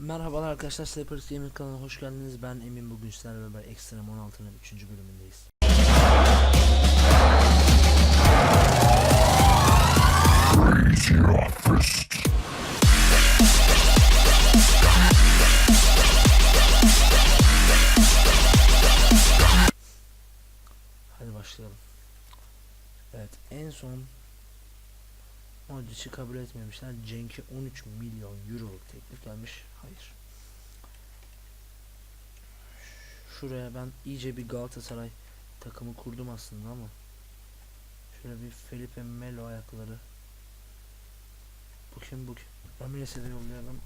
Merhabalar arkadaşlar Sniper Gaming kanalına hoş geldiniz. Ben Emin bugün sizlerle beraber Extreme 16'nın 3. bölümündeyiz. Hadi başlayalım. Evet en son Modric'i kabul etmemişler. Cenk'e 13 milyon euroluk teklif gelmiş. Hayır. Şuraya ben iyice bir Galatasaray takımı kurdum aslında ama şöyle bir Felipe Melo ayakları bu kim bu kim? Ramirez'e de yollayalım.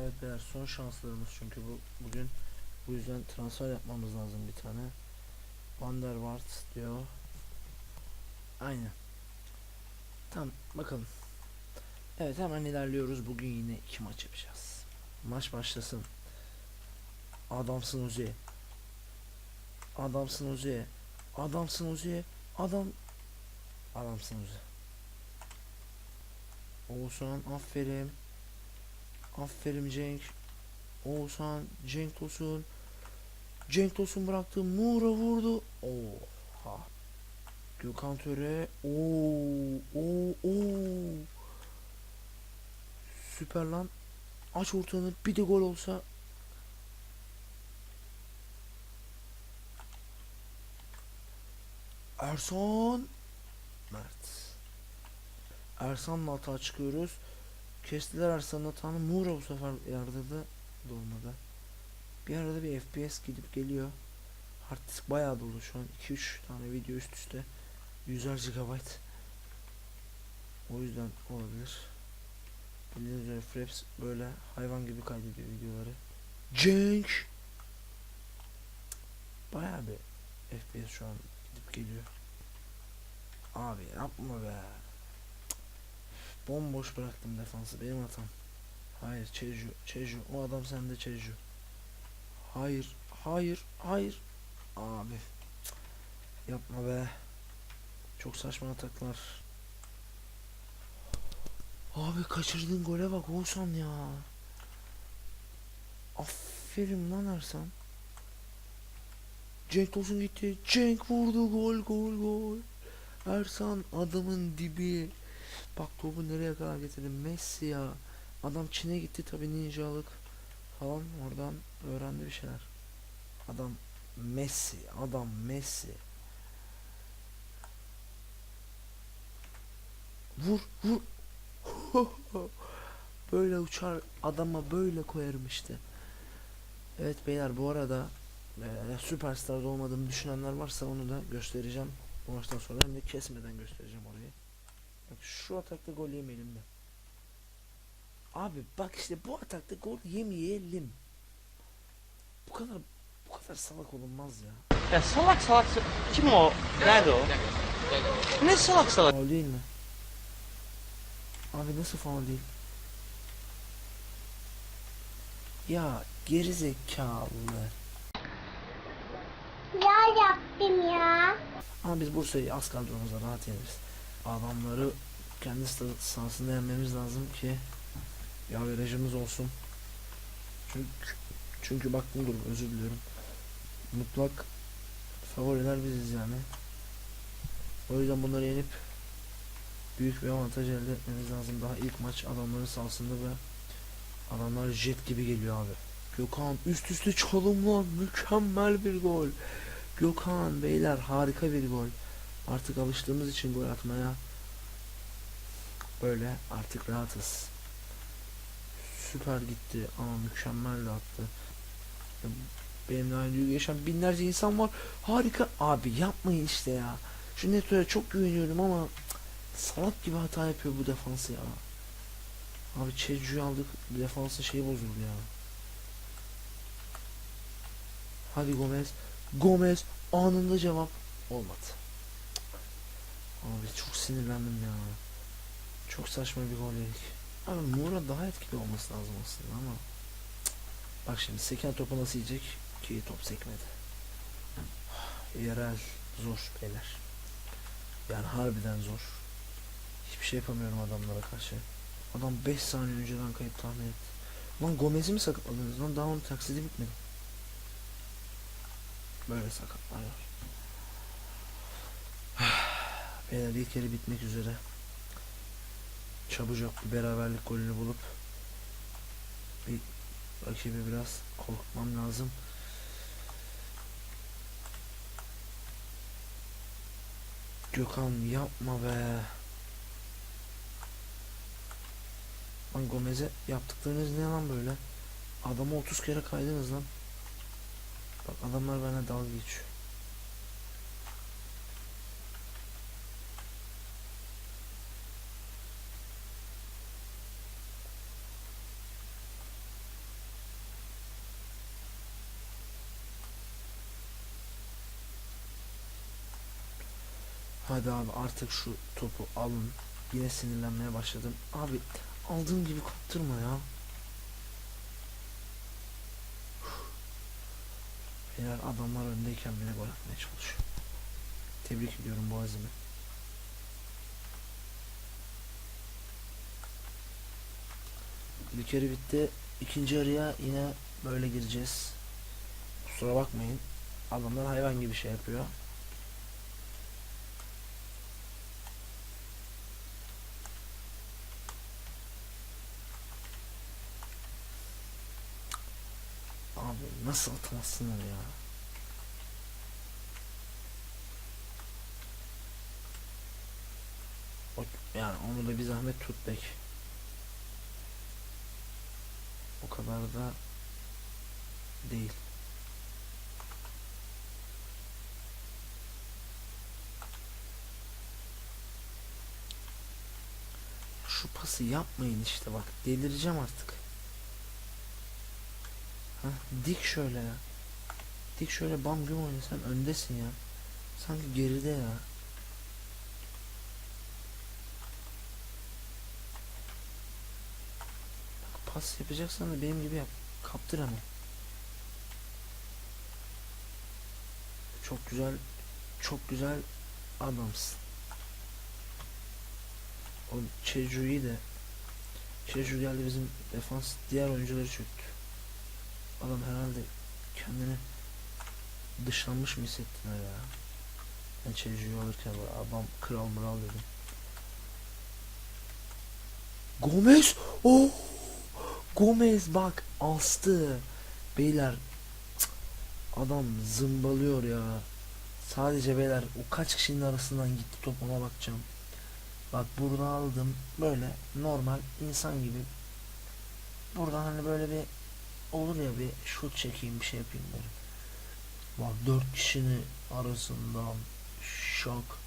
Evet beyler son şanslarımız çünkü bu bugün bu yüzden transfer yapmamız lazım bir tane. Van der Waart diyor. Aynen. Tamam bakalım. Evet hemen ilerliyoruz. Bugün yine iki maç yapacağız. Maç başlasın. Adamsın Uzi. Adamsın Uzi. Adamsın Uzi. Adam. Adamsın Uzi. Oğuzhan aferin. Aferin Cenk. Oğuzhan Cenk Tosun. Cenk Tosun bıraktı. Muğra vurdu. Oha. Gökhan Töre. Oo, oo, oo. Süper lan. Aç ortanı bir de gol olsa. Ersan. Mert. Ersan'la hata çıkıyoruz. Kestiler Ersan'ın hatanı. Muğra bu sefer yardırdı. Dolmadı. Bir arada bir FPS gidip geliyor. Hard disk bayağı dolu şu an 2-3 tane video üst üste 100'er GB o yüzden olabilir. Bildiğiniz üzere Fraps böyle hayvan gibi kaydediyor videoları. Cenk! Bayağı bir FPS şu an gidip geliyor. Abi yapma be. Bomboş bıraktım defansı benim hatam. Hayır Çeju Çeju o adam sende Çeju hayır hayır hayır. Abi. Yapma be. Çok saçma ataklar. Abi kaçırdığın gole bak Oğuzhan ya. Aferin lan Ersan. Cenk Tosun gitti. Cenk vurdu gol gol gol. Ersan adamın dibi. Bak topu nereye kadar getirdi. Messi ya. Adam Çin'e gitti tabi ninjalık falan oradan öğrendi bir şeyler. Adam Messi, adam Messi. Vur, vur. böyle uçar adama böyle koyarım işte. Evet beyler bu arada e, süperstar olmadığımı düşünenler varsa onu da göstereceğim. Bu maçtan sonra hem de kesmeden göstereceğim orayı. Bak şu atakta gol yemeyelim de. Abi bak işte bu atakta gol yemeyelim. Bu kadar bu kadar salak olunmaz ya. Ya salak salak kim o? Nerede o? Ne salak salak? Faul değil mi? Abi nasıl faul değil? Ya geri zekalı. Ya yaptım ya. Ama biz Bursa'yı az kadromuzla rahat yeneriz. Adamları kendi sahasında yenmemiz lazım ki ya virajımız olsun. Çünkü çünkü baktım durum özür diliyorum. Mutlak favoriler biziz yani. O yüzden bunları yenip büyük bir avantaj elde etmemiz lazım. Daha ilk maç adamların sahasında ve adamlar jet gibi geliyor abi. Gökhan üst üste çalımlar mükemmel bir gol. Gökhan beyler harika bir gol. Artık alıştığımız için gol atmaya böyle artık rahatız. Süper gitti ama mükemmel de attı. Benimle aynı duygu yaşayan binlerce insan var. Harika abi yapmayın işte ya. Şu Neto'ya çok güveniyorum ama salak gibi hata yapıyor bu defansı ya. Abi Çecu'yu aldık. Defansın şeyi bozuldu ya. Hadi Gomez. Gomez anında cevap olmadı. Abi çok sinirlendim ya. Çok saçma bir gol yedik. Abi Moura daha etkili olması lazım aslında ama. Bak şimdi seken topu nasıl yiyecek ki top sekmedi. Yerel zor beyler. Yani harbiden zor. Hiçbir şey yapamıyorum adamlara karşı. Adam 5 saniye önceden kayıp tahmin etti. Lan Gomez'i mi sakatladınız lan? Daha onun taksidi bitmedi. Böyle sakatlar var. Beyler ilk yarı bitmek üzere. Çabucak bir beraberlik golünü bulup bir rakibi biraz korkmam lazım. Gökhan yapma be. Lan Gomez'e yaptıklarınız ne lan böyle? Adamı 30 kere kaydınız lan. Bak adamlar benimle dalga geçiyor. Hadi abi artık şu topu alın. Yine sinirlenmeye başladım. Abi aldığım gibi kaptırma ya. Beyler adamlar öndeyken bile gol atmaya çalışıyor. Tebrik ediyorum azimi. Bir kere bitti. İkinci yarıya yine böyle gireceğiz. Kusura bakmayın. Adamlar hayvan gibi şey yapıyor. Nasıl atamazsınlar ya? O, yani onu da bir zahmet tut bek. O kadar da değil. Şu pası yapmayın işte bak delireceğim artık. Ha, dik şöyle ya. Dik şöyle bam güm oyna sen öndesin ya. Sanki geride ya. Bak, pas yapacaksan da benim gibi yap. Kaptır hemen. Çok güzel çok güzel adamsın. O Çeju'yu de Çeju geldi bizim defans diğer oyuncuları çöktü. Adam herhalde kendini dışlanmış mı hissettin öyle ya? Ben Çeju'yu alırken böyle adam kral mıral dedim. Gomez! Oh! Gomez bak astı. Beyler adam zımbalıyor ya. Sadece beyler o kaç kişinin arasından gitti top ona bakacağım. Bak burada aldım böyle normal insan gibi. Buradan hani böyle bir olur ya bir şut çekeyim bir şey yapayım böyle. Bak dört kişinin arasından şok.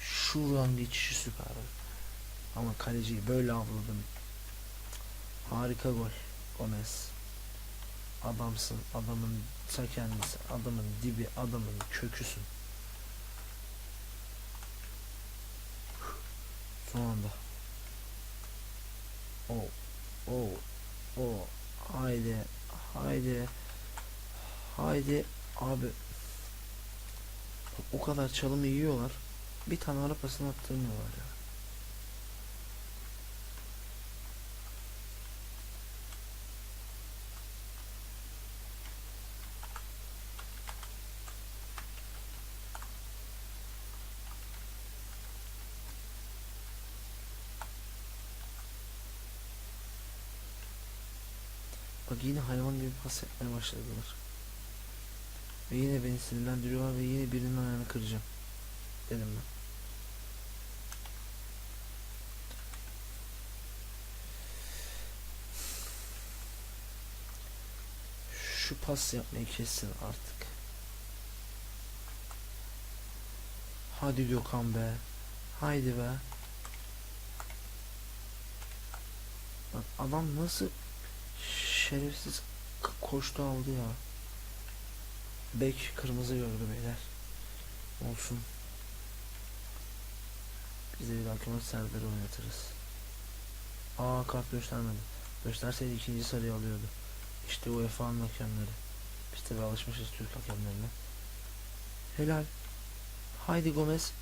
Şuradan geçişi süper. Ama kaleciyi böyle avladım. Harika gol. Gomez. Adamsın. Adamın ta kendisi. Adamın dibi. Adamın köküsün. Son anda. O. O. O. Haydi. Haydi. Haydi. Abi. O kadar çalımı yiyorlar. Bir tane ara pasını attırmıyorlar ya. Yine hayvan gibi pas yapmaya başladılar. Ve yine beni sinirlendiriyorlar ve yine birinin ayağını kıracağım. Dedim ben. Şu pas yapmayı kessin artık. Hadi Gökhan be. Haydi be. Adam nasıl şerefsiz koştu aldı ya. Bek kırmızı gördü beyler. Olsun. Biz de bir dahaki maç Serdar'ı oynatırız. Aa kart göstermedi. Gösterseydi ikinci sarıyı alıyordu. İşte UEFA'nın hakemleri. Biz tabi alışmışız Türk hakemlerine. Helal. Haydi Gomez.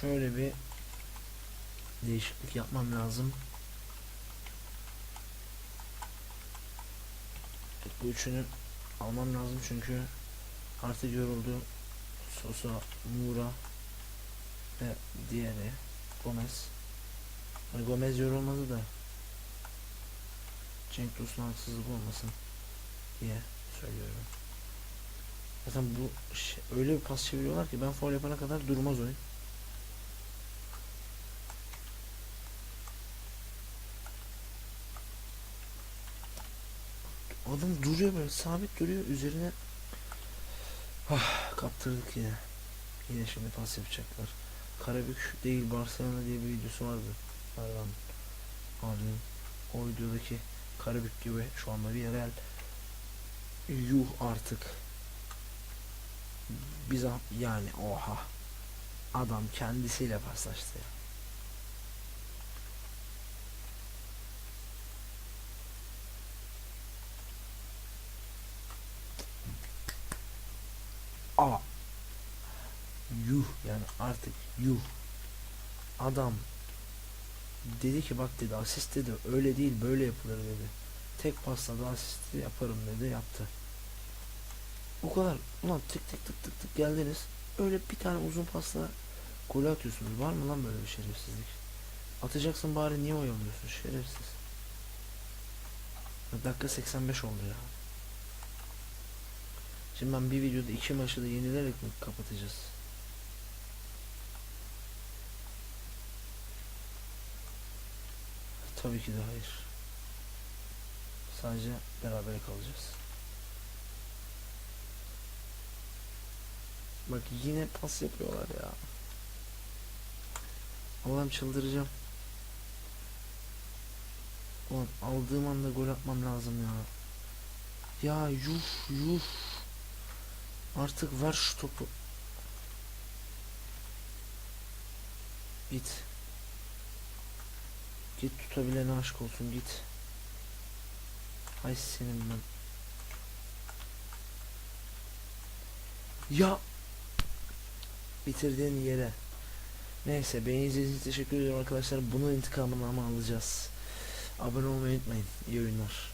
Şöyle bir değişiklik yapmam lazım. Bu üçünü almam lazım çünkü artık yoruldu. Sosa, Mura ve diğeri Gomez. Hani Gomez yorulmadı da Cenk Tosun haksızlık olmasın diye söylüyorum. Zaten bu şey- öyle bir pas çeviriyorlar ki ben foul yapana kadar durmaz oyun. Adam duruyor böyle sabit duruyor üzerine ah, kaptırdık yine. Yine şimdi pas yapacaklar. Karabük değil Barcelona diye bir videosu vardı. Pardon. Pardon. O videodaki Karabük gibi şu anda bir yerel yuh artık. Biz yani oha. Adam kendisiyle paslaştı ya. Aa. Yuh yani artık yuh. Adam dedi ki bak dedi asist dedi öyle değil böyle yapılır dedi. Tek pasla da asisti yaparım dedi yaptı. O kadar ulan tık tık tık tık tık geldiniz. Öyle bir tane uzun pasla gol atıyorsunuz. Var mı lan böyle bir şerefsizlik? Atacaksın bari niye oyalıyorsun şerefsiz. Dakika 85 oldu ya. Şimdi ben bir videoda iki maçı da yenilerek mi kapatacağız? Tabii ki de hayır. Sadece beraber kalacağız. Bak yine pas yapıyorlar ya. Allah'ım çıldıracağım. Ulan aldığım anda gol atmam lazım ya. Ya yuh yuh. Artık ver şu topu. Git. Git tutabilene aşk olsun git. Hay senin ben. Ya. Bitirdiğin yere. Neyse beni izlediğiniz için teşekkür ederim arkadaşlar. Bunun intikamını ama alacağız. Abone olmayı unutmayın. İyi oyunlar.